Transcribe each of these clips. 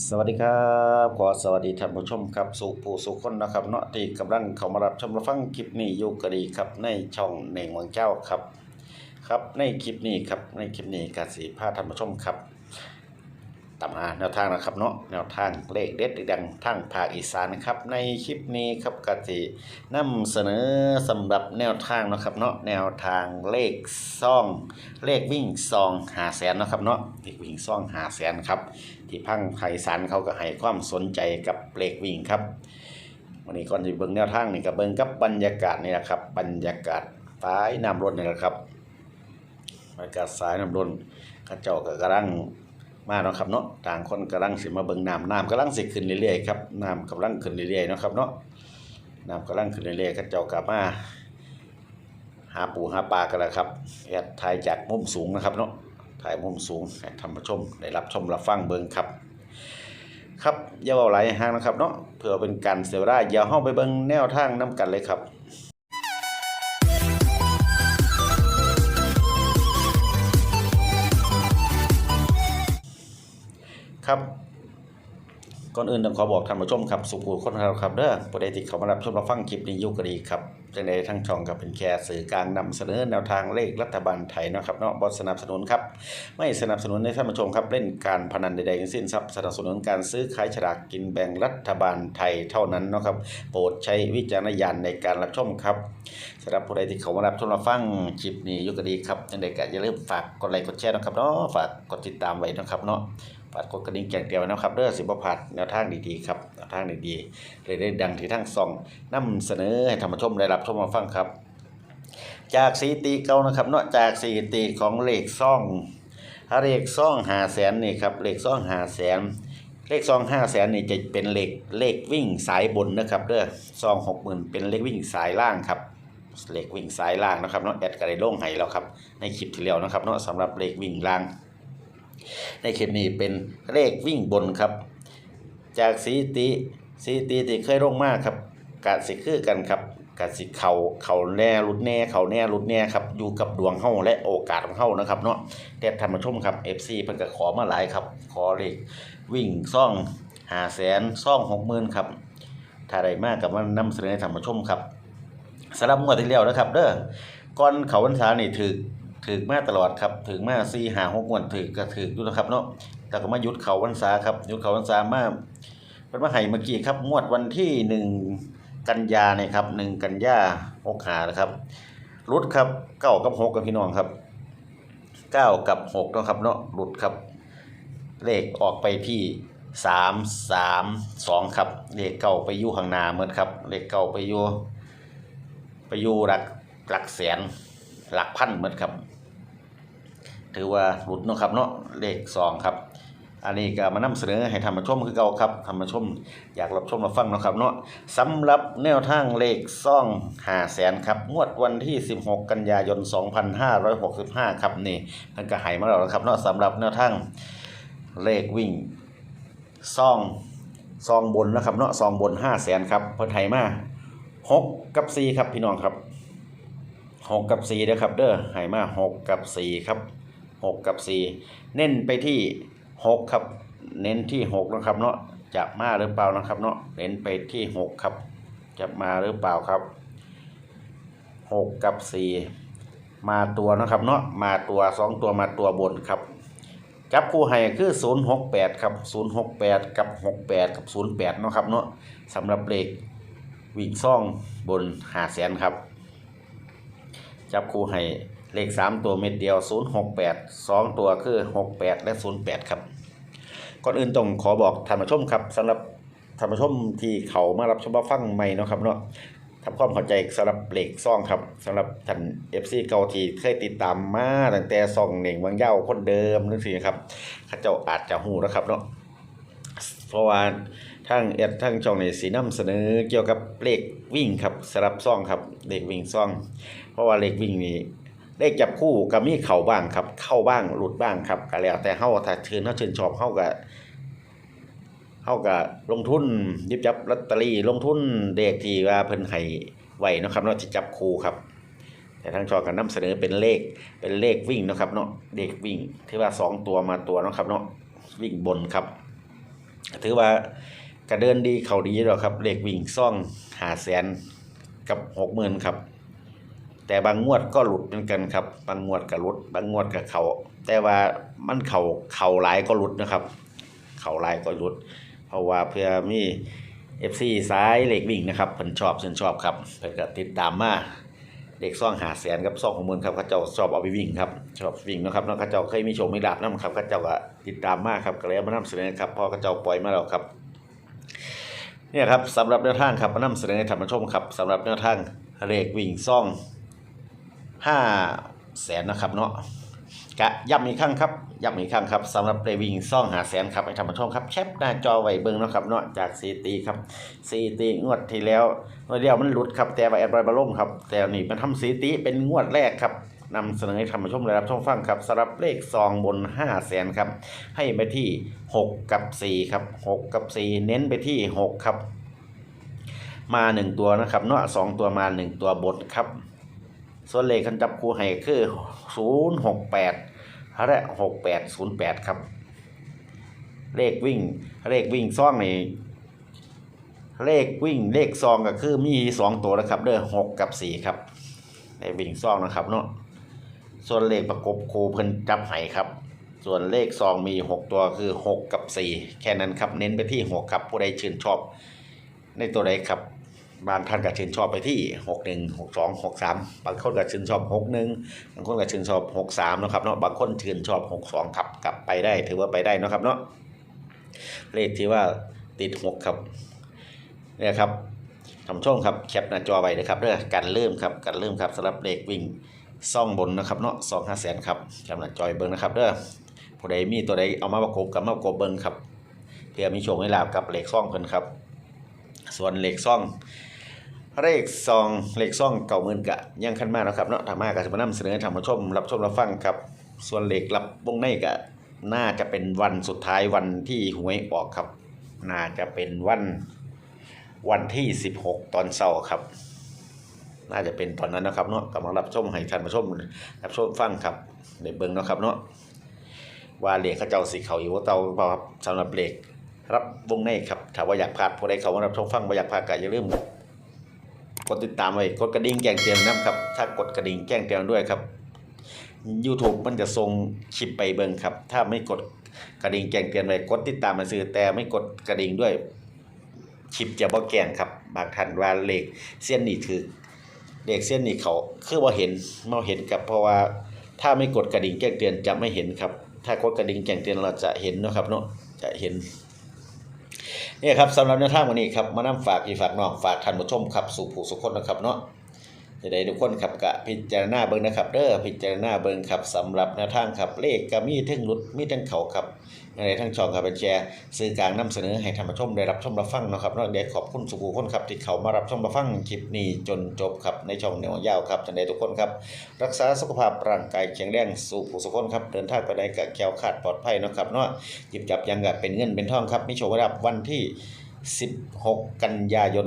สวัสดีครับ ขอสวัสดีท่านผู้ชมครับ สุผู้สุคนนะครับเนาะที่กำลังเข้ามารับชมรับฟังคลิปนี้อยู่กดีครับในช่องในเมืองเจ้าครับ ครับในคลิปนี้ครับในคลิปนี้กาสีผ้าท่านผู้ชมครับ ตามหาแนวทางนะครับเนาะแนวทางเลขเด็ดดังทางภาคอีสานนะครับในคลิปนี้ครับกสินำเสนอสำหรับแนวทางนะครับเนาะแนวทางเลขซ่องเลขวิ่งซองหาแสนนะครับเนาะเลขวิ่งซองหาแสนครับที่พังไทยสันเขาก็ให้ความสนใจกับเลขวิ่งครับวันนี้ก่อนจะเบิ่งแนวทางนี่ก็เบิ่งกับบรรยากาศนี่แหละครับบรรยากาศสายน้ำรถนี่แหละครับบรรยากาศสายน้ำรถเข้าเจ้าก็กำลัง มาเนาะครับเนาะต่างคนกำลังสิมาเบิ่งน้ำน้ำกำลังสิขึ้นเรื่อยๆครับน้ำกำลังขึ้นเรื่อยๆเนาะครับเนาะน้ำกำลังขึ้นเรื่อยๆเข้าเจ้ากลับมาหาปูหาปลากันแล้วครับแอดถ่ายจากมุมสูงนะครับเนาะถ่ายมุมสูงให้ท่านผู้ชมได้รับชมรับฟังเบิ่งครับ ครับอย่าเอาไหลห่างนะครับเนาะเพื่อเป็นการเสียเวลาอย่าห้องไปเบิ่งแนวทางน้กันเลยครับ ครับ ก่อนอื่นต้องขอบอกท่านผู้ชมครับสุขุคนเราครับเด้อผู้ใดที่เขามารับชมรับฟังคลิปนี้ยู่ก็ดีครับจังใดทั้งช่องก็เป็นแค่สื่อกลางนำเสนอแนวทางเลขรัฐบาลไทยเนะครับเนาะบ่สนับสนุนครับ ไม่สนับสนุนให้ท่านผู้ชมครับเล่นการพนันใดๆทั้งสิ้นครับสนับสนุนการซื้อขายฉลากกินแบ่งรัฐบาลไทยเท่านั้นเนะครับ โปรดใช้วิจารณญาณในการรับชมครับสำหรับผู้ใดที่เขามารับชมรับฟังคลิปนี้ยู่ก็ดีครับจังใดก็อย่าลืมฝากกดไลค์กดแชร์นะครับเนาะฝากกดติดตามไว้นะครับเนาะ ฝากกดกระดิ่งแจ้งเตือนไว้นะครับเด้อสิบพลาดแนวทางดีๆครับแนวทางดีๆเลยได้ดังที่ทั้งสองนำเสนอให้ท่านผู้ชมได้รับชมมาฟังครับ จากสีตีเก่านะครับเนาะจากสีตีของเลขซ่องถ้าเลขซ่องหาแสนนี่ครับเลขซ่องหาแสนเลขซองห้าแสนนี่จะเป็นเลขเลขวิ่งสายบนนะครับเด้อซองหกหมื่นเป็นเลขวิ่งสายล่างครับเลขวิ่งสายล่างนะครับเนาะแอดก็ได้ลงให้แล้วครับในคลิปที่แล้วนะครับเนาะสำหรับเลขวิ่งล่าง ในคลิปนี้เป็นเลขวิ่งบนครับ จากสีติสีติที่เคยลงมากครับกะสิคือกันครับกะสิเขาเขาแน่รุดแน่เขาแน่รุดแน่ครับอยู่กับดวงเฮาและโอกาสของเฮานะครับเนาะแต่ท่านผู้ชมครับ FC เพิ่นก็ขอมาหลายครับ ขอเลขวิ่งซ่องหาแสนซ่องหกหมื่นครับถ้าได้มากกับมันนำเสนอให้ท่านผู้ชมครับสำหรับงวดที่แล้วนะครับ เด้อก่อนเขาพรรษานี่ถือ ถือมาตลอดครับถือมาสี่หาหกงวดถือก็ถืออยู่นะครับเนาะแต่ก็มาหยุดเขาพรรษาครับหยุดเขาพรรษามาเป็นมาให้เมื่อกี้ครับงวดวันที่หนึ่งกันยาเนี่ยครับหนึ่งกันยาหกหานะครับรุดครับเก้ากับหกกับพี่น้องครับเก้ากับหกเนาะครับเนาะรุดครับเลขออกไปที่สามสามสองครับเลขเก่าไปอยู่ข้างหน้าเหมือนครับเลขเก่าไปอยู่ไปอยู่หลักหลักแสนหลักพันเหมือนครับ ถือว่าหลุดเนาะครับเนาะเลขสองครับ อันนี้ก็มานำเสนอให้ท่านผู้ชมคือเก่าครับท่านผู้ชมอยากรับชมรับฟังเนาะครับเนาะสำหรับแนวทางเลขซ่องหาแสนครับ งวดวันที่ 16 กันยายน 2565 ครับนี่มันก็หายมาแล้วนะครับเนาะสำหรับแนวทางเลขวิ่งซองซองบนนะครับเนาะซองบนห้าแสนครับเพิ่นไทยมาหกกับสี่ครับพี่น้องครับหกกับสี่นะครับเด้อไห้มาหกกับสี่ครับ หกกับสี่เน้นไปที่หกครับ เน้นที่หกนะครับเนาะจะมาหรือเปล่านะครับเนาะเน้นไปที่หกครับ จะมาหรือเปล่าครับหกกับสี่มาตัวนะครับเนาะมาตัวสองตัวมาตัวบนครับจับคู่ให้คือ 068 ครับ 068 กับ 68 กับ 08เนาะครับเนาะสำหรับเลขวิ่งซ่องบนหาแสนครับ จับคู่ให้ เลข 3 ตัวเม็ดเดียว 068 2 ตัวคือ 68 และ 08 ครับ ก่อนอื่นต้องขอบอกท่านผู้ชมครับสำหรับท่านผู้ชมที่เขามารับชมรับฟังใหม่เนาะครับเนาะทำความเข้าใจสำหรับเล็กซ่องครับสำหรับท่านเอฟซีเกาที่เคยติดตามมาตั้งแต่ซ่องเหน่งวังเย้าคนเดิมนึกสิครับข้าเจ้าอาจจะหูนะครับเนาะเพราะว่าทั้งเอ็ดทั้งช่องในสีน้ำเสนอเกี่ยวกับเลขวิ่งครับสำหรับซ่องครับเลขวิ่งซ่อง เพราะว่าเลขวิ่งนี่ เลขจับคู่ก็มีเข่าบ้างครับ เข้าบ้างหลุดบ้างครับก็แล้วแต่เฮาถ้าเชื่นเฮาชื่นชอบเฮาก็เขาก็ลงทุนยิบจับลอตเตอรี่ลงทุนเด็กที่ว่าเพิ่นให้ไว้นะครับเนาะที่จับคู่ครับ แต่ทางชอกันนำเสนอเป็นเลขเป็นเลขวิ่งนะครับเนาะเด็กวิ่งที่ว่าสองตัวมาตัวนะครับเนาะวิ่งบนครับ ถือว่าก็เดินดีเข่าดีแล้วครับเลขวิ่งซ่องหาแสนกับหกหมื่นครับ แต่บางงวดก็หลุดเหมือนกันครับ บางงวดก็หลุด บางงวดก็เขาแต่ว่ามันเขาเขาหลายก็หลุดนะครับ เขาหลายก็หลุด เพราะว่าเพื่อมี FC สายเหล็กวิ่งนะครับเพิ่นชอบเพิ่นชอบครับเพิ่นก็ติดตามมาเด็กซ่องหาแสนกับซ่องของมือครับเขาเจ้าชอบเอาไปวิ่งครับชอบวิ่งนะครับเนาะเขาเจ้าเคยมีโชว์มีลาบนํครับเขาเจ้าก็ติดตามมากครับก็เลยมานำเสนอครับพอเขาเจ้าปล่อยมาแล้วครับเนี่ยครับสำหรับแนวทางครับมานำเสนอให้ท่านผู้ชมครับสำหรับแนวทางเลขวิ่งซ่อง ห้าแสนนะครับเนาะกะย้ำอีกครั้งครับย้ำอีกครั้งครับสำหรับเลวิ่งซ่องหาแสนครับให้ท่านผู้ชมครับแคปหน้าจอไว้เบิ่งนะครับเนาะจากซีตีครับซีตีงวดที่แล้วงวดเดียวมันหลุดครับแต่ว่าแอดบอยบาล่มครับแต่นี่มันทำซีตีเป็นงวดแรกครับนำเสนอให้ท่านผู้ชมได้รับชมฟังครับสำหรับเลขซองบนห้าแสนครับให้ไปที่ 6 กับ 4 ครับ 6 กับ 4 เน้นไปที่ 6 ครับ มา 1 ตัวนะครับเนาะสองตัวมา 1 ตัวบนครับ ส่วนเลขคันจับคู่ให้คือ 068 และ 6808 ครับ เลขวิ่ง เลขวิ่งซ่องนี่เลขวิ่งเลขซองก็คือมี2ตัวนะครับ เด้อ6กับ4ครับเลขวิ่งซองนะครับเนาะส่วนเลขประกบคูเพิ่นจับให้ครับ ส่วนเลขซองมี6ตัวคือ6กับ4แค่นั้นครับเน้นไปที่6ครับผู้ใดชื่นชอบ ในตัวใดครับ บางท่านก็ชื่นชอบไปที่6 1 6 2 6 3บางคนก็ชื่นชอบ6 1บางคนก็ชื่นชอบ6 3เนะครับเนาะบางคนชื่นชอบ6 2ครับกลับไปได้ถือว่าไปได้นะครับเนาะเลขที่ว่าติด6ครับเนี่ยครับทำช่องครับแคปหน้าจอไว้นะครับเด้องการเริ่มครับการเริ่มครับสำหรับเลขวิ่งซ่องบนนะครับเนาะซองห้าแสนครับแคปหน้าจอยเบิ้งนะครับเด้อผู้ใดมีตัวใดเอามาประกบกับมาประกบเบิ่งครับเพื่อมีโชคให้ลาบกับเหล็กซ่องเพิ่นครับ ส่วนเหล็กซ่อง เลขซองเลขซ่องเก่าหมื่นกะยังคันมากนะครับเนาะถ้ามาก็จะมานำเสนอทานผู้ชม รับชมรับฟังครับ ส่วนเหล็กรับวงในกะน่าจะเป็นวันสุดท้ายวันที่หวยออกครับ น่าจะเป็นวันวันที่ 16 ตอนเช้าครับ น่าจะเป็นตอนนั้นนะครับเนาะกำลังรับชมให้ท่านผู้ชมรับชมฟังครับในเบิ่งนะครับเนาะว่าเหล็กเขาเจ้าสีเขาอยู่ว่าเตาเปล่าครับสำหรับเหล็กรับวงในครับถ้าว่าอยากพลาดผู้ใดเขามารับชมฟังว่าอยากพลาดก็อย่าลืม กดติดตามไว้กดกระดิ่งแจ้งเตือนนะครับ ถ้ากดกระดิ่งแจ้งเตือนด้วยครับ YouTube มันจะส่งคลิปไปเบิ่งครับ ถ้าไม่กดกระดิ่งแจ้งเตือนไว้กดติดตามมาซื้อแต่ไม่กดกระดิ่งด้วยคลิปจะบ่แกงครับ บางท่านว่าเล็กเส้นนี่ถือเล็กเส้นนี่เขาคือว่าเห็นมาเห็นกับเพราะว่าถ้าไม่กดกระดิ่งแจ้งเตือนจะไม่เห็นครับ ถ้ากดกระดิ่งแจ้งเตือนเราจะเห็นเนาะครับเนาะจะเห็น นี่ครับสำหรับแนวทางวันนี้ครับมานํฝากพี่ฝากน้องฝากท่านผู้ชมครับสู่ผู้สุขคนนะครับเนาะ จะได้ทุกคนครับกะพิจารณาเบิ่งนะครับเด้อพิจารณาเบิ่งครับสำหรับแนวทางครับเลขก็มีทั้งหลุดมีทั้งเขาครับในทั้งช่องครับเป็นแชร์สื่อกลางนำเสนอให้ท่านผู้ชมได้รับชมรับฟังนะครับนาะเดียขอบคุณสุขูคนครับที่เขามารับชมรับฟังคลิปนี้จนจบครับในช่องแนวยาวครับจะได้ทุกคนครับรักษาสุขภาพร่างกายแข็งแรงสู่ผู้สุขคนครับเดินทางไปไหนกับแคล้วคลาดปลอดภัยนะครับเนาะหยิบจับยังกับเป็นเงินเป็นทองครับมีโชคลาภวันที่ 16 กันยายน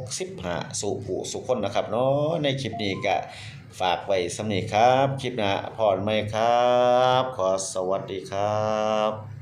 2565 สู่ผู้สุขคนนะครับเนาะในคลิปนี้ก็ฝากไว้สำนีครับ คลิปหน้าพรไหมครับ ขอสวัสดีครับ